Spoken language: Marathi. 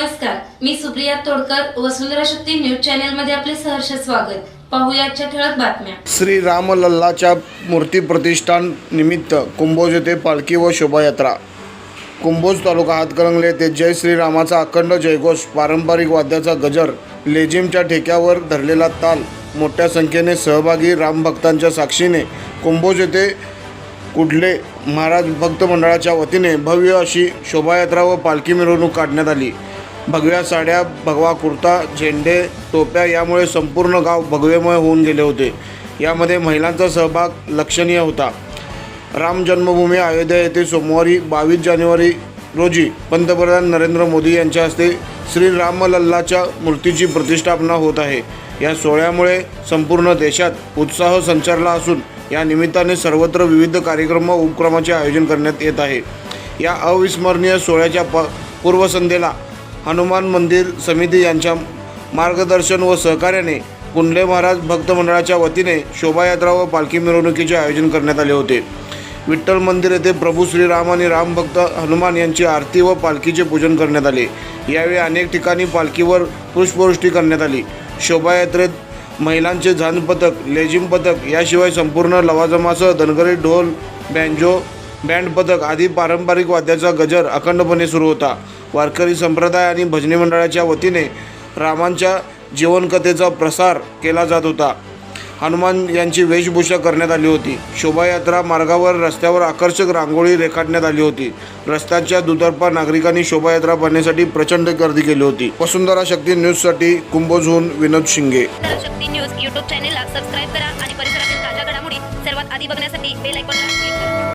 नमस्कार मी सुप्रिया तोडकर वसुंधरा शक्ती न्यूज चॅनलमध्ये आपले सहर्ष स्वागत. पाहुयाच्या ठळक बातम्या. श्री रामलल्लाच्या मूर्ती प्रतिष्ठान निमित्त कुंभोज येथे पालखी व शोभायात्रा. कुंभोज तालुका हातकरंगले येथे जय श्रीरामाचा अखंड जयघोष पारंपरिक वाद्याचा गजर लेझिमच्या ठेक्यावर धरलेला ताल मोठ्या संख्येने सहभागी रामभक्तांच्या साक्षीने कुंभोज येथे कुडले महाराज भक्त मंडळाच्या वतीने भव्य अशी शोभायात्रा व पालखी मिरवणूक काढण्यात आली. भगव्या साड्या भगवा कुर्ता झेंडे टोप्या यामुळे संपूर्ण गाव भगवेमय होऊन गेले होते. यामध्ये महिलांचा सहभाग लक्षणीय होता. राम जन्मभूमी अयोध्या येथे सोमवारी बावीस जानेवारी रोजी पंतप्रधान नरेंद्र मोदी यांच्या हस्ते श्री रामलल्लाच्या मूर्तीची प्रतिष्ठापना होत आहे. या सोहळ्यामुळे संपूर्ण देशात उत्साह संचारला असून या निमित्ताने सर्वत्र विविध कार्यक्रम व उपक्रमाचे आयोजन करण्यात येत आहे. या अविस्मरणीय सोहळ्याच्या प पूर्वसंध्येला हनुमान मंदिर समिती यांच्या मार्गदर्शन व सहकार्याने कुंडले महाराज भक्त मंडळाच्या वतीने शोभायात्रा व पालखी मिरवणुकीचे आयोजन करण्यात आले होते. विठ्ठल मंदिर येथे प्रभू श्रीराम आणि रामभक्त हनुमान यांची आरती व पालखीचे पूजन करण्यात आले. यावेळी अनेक ठिकाणी पालखीवर पुष्पवृष्टी करण्यात आली. शोभायात्रेत महिलांचे झान पथक लेझिम पथक याशिवाय संपूर्ण लवाजमासह धनगरी ढोल बँजो बँड पथक आदी पारंपरिक वाद्याचा गजर अखंडपणे सुरू होता. वारकरी संप्रदाय आणि भजनी मंडळाच्या वतीने रामांच्या जीवनकथेचा प्रसार केला जात होता. हनुमान यांची वेशभूषा करण्यात आली होती. शोभायात्रा मार्गावर रस्त्यावर आकर्षक रांगोळी रेखाटण्यात आली होती. रस्त्याच्या दुतर्फा नागरिकांनी शोभायात्रा पाहण्यासाठी प्रचंड गर्दी केली होती. वसुंधरा शक्ती न्यूजसाठी कुंभोजहून विनोद शिंगे. न्यूज यूट्यूब चॅनेलला सबस्क्राईब करा आणि परिसरातील ताज्या घडामोडी सर्वात आधी बघण्यासाठी बेल